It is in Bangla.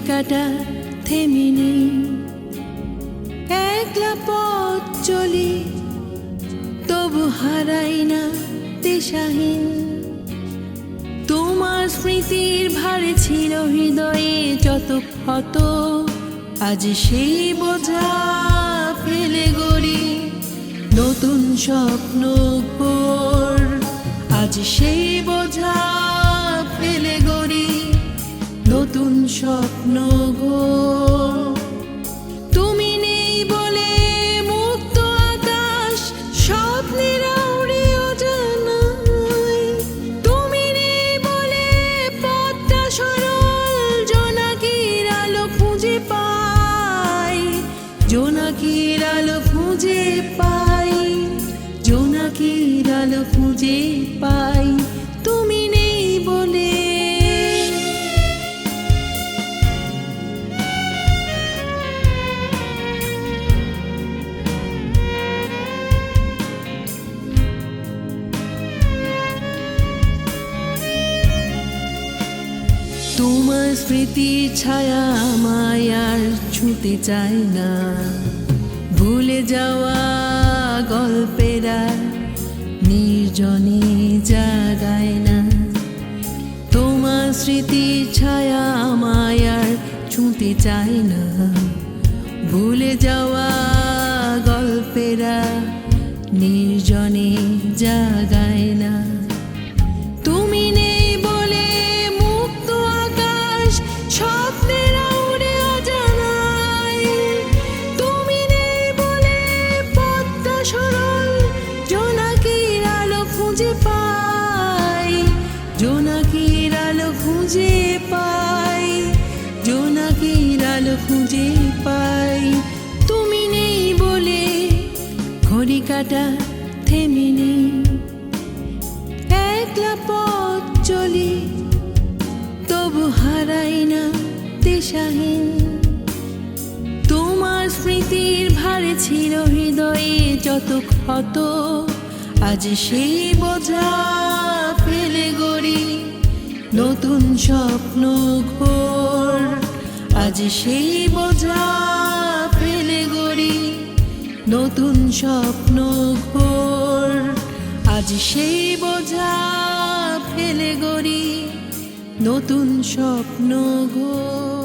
কাটা থেমে নেই। একলা পথ চলি, তবু হারাই না দিশাহীন তোমার স্মৃতির ভারে ছিল হৃদয়ে যত ক্ষত, আজ সেই বোঝা ফেলে গড়ি। নতুন স্বপ্ন আজ সেই বোঝা স্বপ্ন ঘোর তুমি নেই বলে মুক্ত আকাশ, স্বপ্নের তুমি নেই বলে পথটা সরল, জোনাকির আলো খুঁজে পাই। জোনাকির আলো খুঁজে পাই, জোনাকির আলো খুঁজে পাই। তোমার স্মৃতি ছায়া আমায় আর ছুঁতে চায় না। ভুলে যাওয়া গল্পের নির্জনে জাগায় না। তোমার স্মৃতি ছায়া আমায় আর ছুঁতে চায় না। ভুলে যাওয়া গল্পেরা নির্জনে জাগায় খুঁজে পাই জোনাকির আলো খুঁজে পাই। তুমি নেই বলে ঘড়ি কাটা থেমে নেই। একলা পথ চলি, তবু হারাই না দিশাহীন। তোমার স্মৃতির ভারে ছিল হৃদয়ে যত ক্ষত আজ সেই বোঝা নতুন স্বপ্ন ঘোর। আজ সেই বোঝা ফেলে গড়ি। নতুন স্বপ্ন ঘোর। আজ সেই বোঝা ফেলে গড়ি। নতুন স্বপ্ন ঘোর।